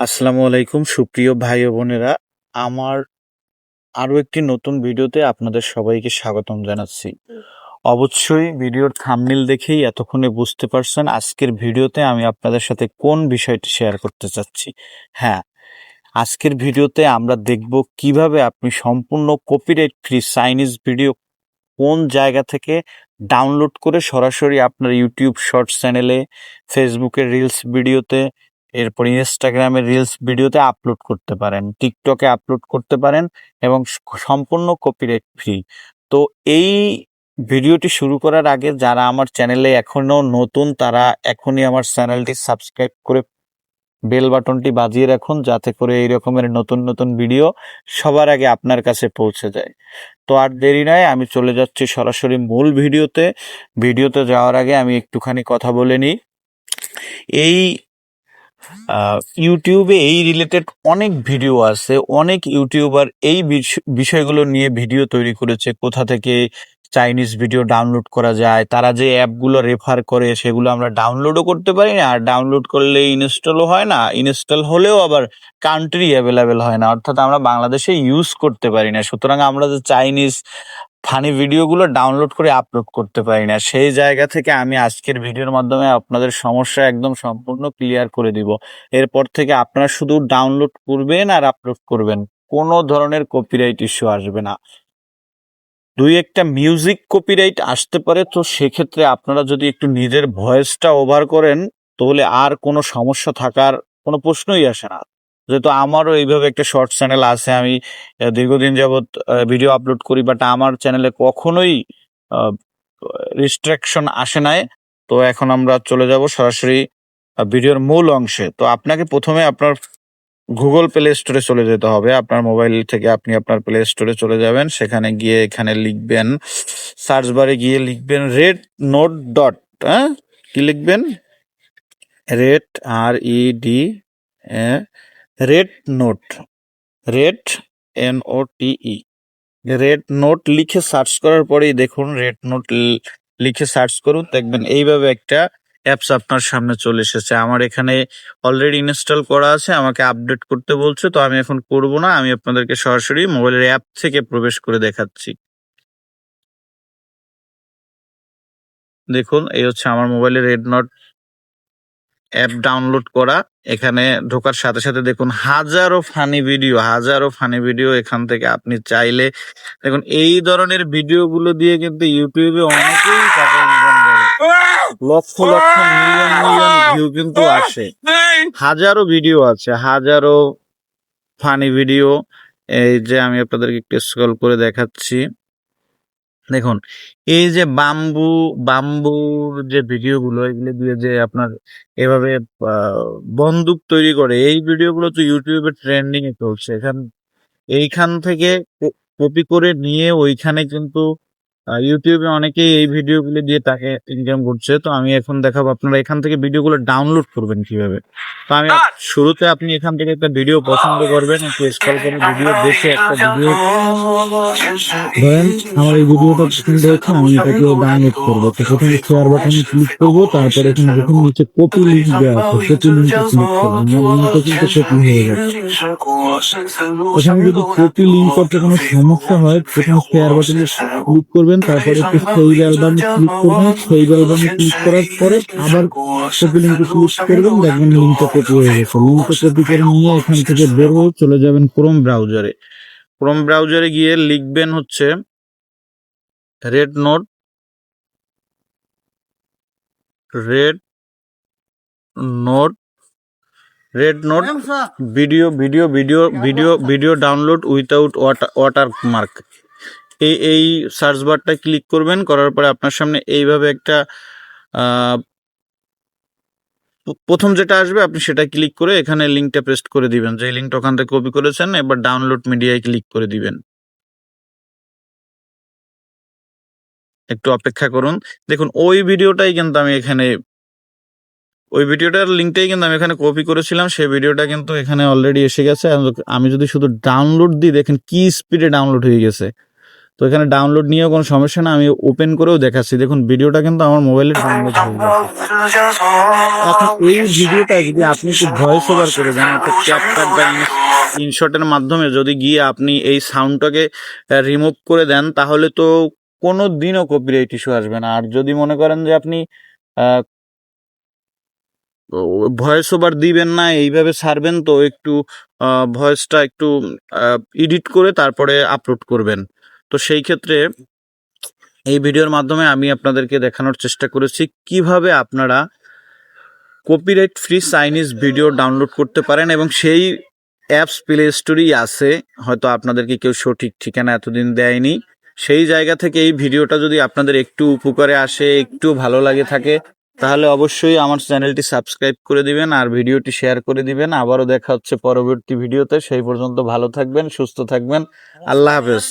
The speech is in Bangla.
আসসালামু আলাইকুম, সুপ্রিয় ভাই বোনেরা। আমার আরও একটি নতুন ভিডিওতে আপনাদের সবাইকে স্বাগতম জানাচ্ছি। অবশ্যই ভিডিওর থাম্বনেল দেখেই এতক্ষণে বুঝতে পারছেন আজকের ভিডিওতে আমি আপনাদের সাথে কোন বিষয়টি শেয়ার করতে চাচ্ছি। হ্যাঁ আজকের ভিডিওতে আমরা দেখব কীভাবে আপনি সম্পূর্ণ কপিরাইট ফ্রি চাইনিজ ভিডিও কোন জায়গা থেকে ডাউনলোড করে সরাসরি আপনার ইউটিউব শর্টস চ্যানেলে ফেসবুকের রিলস ভিডিওতে এরপর ইনস্টাগ্রামের রিলস ভিডিওতে আপলোড করতে পারেন টিকটকে আপলোড করতে পারেন এবং সম্পূর্ণ কপিরাইট ফ্রি তো এই ভিডিওটি শুরু করার আগে যারা আমার চ্যানেলে এখনও নতুন, তারা এখনই আমার চ্যানেলটি সাবস্ক্রাইব করে বেল বাটনটি বাজিয়ে রাখুন যাতে করে এই রকমের নতুন নতুন ভিডিও সবার আগে আপনার কাছে পৌঁছে যায়। তো আর দেরি নয়, আমি চলে যাচ্ছি সরাসরি মূল ভিডিওতে। ভিডিওতে যাওয়ার আগে আমি একটুখানি কথা বলে নিই। এই ইউটিউবে এই রিলেটেড অনেক ভিডিও আছে। অনেক ইউটিউবার এই বিষ- বিষয়গুলো নিয়ে ভিডিও তৈরি করেছে। কোথা থেকে চাইনিজ ভিডিও ডাউনলোড করা যায়, তারা যে অ্যাপগুলো রেফার করে সেগুলো আমরা ডাউনলোডও করতে পারি না, আর ডাউনলোড করলে ইনস্টলও হয় না ইনস্টল হলেও আবার কান্ট্রি অ্যাভেলেবেল হয় না, অর্থাৎ আমরা বাংলাদেশে ইউজ করতে পারি না। সুতরাং আমরা যে চাইনিজ ফানি ভিডিওগুলো ডাউনলোড করে আপলোড করতে পারি না, সেই জায়গা থেকে আমি আজকের ভিডিওর মাধ্যমে আপনাদের সমস্যা একদম সম্পূর্ণ ক্লিয়ার করে দিব। এরপর থেকে আপনারা শুধু ডাউনলোড করবেন আর আপলোড করবেন, কোনো ধরনের কপিরাইট ইস্যু আসবে না। দুই একটা মিউজিক কপিরাইট আসতে পারে, তো সেক্ষেত্রে আপনারা যদি একটু নিজের ভয়েসটা ওভার করেন, তাহলে আর কোনো সমস্যা থাকার কোনো প্রশ্নই আসে না। যেহেতু আমারও এইভাবে একটা শর্ট চ্যানেল আছে, আমি দীর্ঘদিন যাবৎ ভিডিও আপলোড করি বাট আমার চ্যানেলে কখনোই রিস্ট্রিকশন আসে নাই। তো এখন আমরা চলে যাব সরাসরি ভিডিওর মূল অংশে। তো আপনাকে প্রথমে আপনার গুগল প্লে স্টোরে চলে যেতে হবে। আপনার মোবাইল থেকে আপনি আপনার প্লে স্টোরে চলে যাবেন। সেখানে গিয়ে এখানে লিখবেন সার্চ বারে গিয়ে লিখবেন রেড নোট ডট হ্যাঁ? কি লিখবেন? Red R E D red note red N O T E red note লিখে সার্চ করার পরেই দেখুন রেড নোট লিখে সার্চ করুন। দেখবেন এইভাবে একটা অ্যাপস আপনার সামনে চলে এসেছে। আমার এখানে অলরেডি ইনস্টল করা আছে, আমাকে আপডেট করতে বলছে, তো আমি এখন করব না, আমি আপনাদেরকে সরাসরি মোবাইলের অ্যাপ থেকে প্রবেশ করে দেখাচ্ছি। দেখুন, এই হচ্ছে আমার মোবাইলে রেড নোট অ্যাপ ডাউনলোড করা। এখানে ঢোকার সাথে সাথে দেখুন, হাজারো ফানি ভিডিও হাজারো ফানি ভিডিও এখান থেকে আপনি চাইলে, দেখুন, এই ধরনের ভিডিওগুলো দিয়ে কিন্তু ইউটিউবে অনেকেই টাকা lakh lakh million million view কিন্তু আসে। হাজারো ভিডিও আছে হাজারো ফানি ভিডিও এই যে আমি আপনাদেরকে একটু স্ক্রল করে দেখাচ্ছি। দেখুন এই যে বাম্বু বাম্বুর যে ভিডিওগুলো এগুলো দিয়ে যে আপনার এভাবে আহ, বন্দুক তৈরি করে এই ভিডিওগুলো তো ইউটিউবে ট্রেন্ডিং এ চলছে। এখান এইখান থেকে কপি করে নিয়ে ওইখানে কিন্তু ইউটিউবে অনেকেই এই ভিডিওগুলো দিয়ে তাকে ইনকাম করছে। তো আমি এখন দেখাবো আপনারা এখান থেকে ভিডিওগুলো ডাউনলোড করবেন কীভাবে। তো আমি শুরুতে আপনি এখান থেকে একটা ভিডিও পছন্দ করবেন একটু স্ক্রল করে ভিডিও দেখে একটা ভিডিও ধরেন আমার এই ভিডিওটা পছন্দ হয়েছে আমি এটাকে ডাউনলোড করব। তো প্রথমে শেয়ার বাটনে ক্লিক করব তারপরে এখানে দেখুন নিচে কপি লিঙ্ক দেওয়া আছে কপি লিঙ্কে ক্লিক করব। লিঙ্কটা কিন্তু কপি হয়ে গেছে এখানে যদি কপি লিঙ্ক করতে কোনো সমস্যা হয় প্রথমে শেয়ার বাটনে ক্লিক করবেন। তারপরে একটু সেই অ্যালবামে ক্লিক করবেন সেই অ্যালবামে ক্লিক করার পরে আবার কপি লিঙ্কে ক্লিক করবেন দেখবেন লিঙ্কটা কপি হয়ে গেছে। লিঙ্কটা কপি করে নিয়ে এখান থেকে বের হয়ে চলে যাবেন ক্রোম ব্রাউজারে ক্রোম ব্রাউজারে গিয়ে লিখবেন হচ্ছে red note red note red note video video video video video download without watermark এই এই সার্চ বারটা ক্লিক করবেন, করার পরে আপনার সামনে এইভাবে একটা প্রথম যেটা আসবে, আপনি সেটা ক্লিক করে এখানে লিঙ্কটা পেস্ট করে দিবেন। যে লিঙ্কটা ওখান থেকে কপি করেছেন, এবার ডাউনলোড মিডিয়ায় ক্লিক করে দিবেন। একটু অপেক্ষা করুন। দেখুন, ওই ভিডিওটাই কিন্তু আমি এখানে, ওই ভিডিওটার লিঙ্কটাই কিন্তু আমি এখানে কপি করেছিলাম, সেই ভিডিওটা কিন্তু এখানে অলরেডি এসে গেছে। আমি- আমি যদি শুধু ডাউনলোড দিই, দেখেন কি স্পিডে ডাউনলোড হয়ে গেছে। তো এখানে ডাউনলোড নিয়েও কোনো সমস্যা না আমি ওপেন করেও দেখাচ্ছি। দেখুন ভিডিওটা কিন্তু আমার মোবাইলে ডাউনলোড হয়ে গেছে। এখন এই ভিডিওটা যদি আপনি একটু ভয়েস ওভার করে দেন, অর্থাৎ ক্যাপকাট বা ইনশটের মাধ্যমে যদি গিয়ে আপনি এই সাউন্ডটাকে রিমুভ করে দেন, তাহলে তো কোনো দিনও কপিরাইট ইস্যু আসবে না। আর যদি মনে করেন যে আপনি ভয়েস ওভার দিবেন না, এইভাবে ছাড়বেন, তো একটু ভয়েসটা একটু এডিট করে তারপরে আপলোড করবেন। তো সেই ক্ষেত্রে এই ভিডিওর মাধ্যমে আমি আপনাদেরকে দেখানোর চেষ্টা করেছি কীভাবে আপনারা copyright free Chinese video download করতে পারেন এবং সেই অ্যাপস প্লে স্টোরেই আছে। হয়তো আপনাদেরকে কেউ সঠিক ঠিকানা এতদিন দেয়নি। সেই জায়গা থেকে এই ভিডিওটা যদি আপনাদের একটু উপকারে আসে, একটু ভালো লাগে থাকে, তাহলে অবশ্যই আমার চ্যানেলটি সাবস্ক্রাইব করে দিবেন আর ভিডিওটি শেয়ার করে দিবেন। আবারও দেখা হচ্ছে পরবর্তী ভিডিওতে। সেই পর্যন্ত ভালো থাকবেন, সুস্থ থাকবেন। আল্লাহ হাফেজ।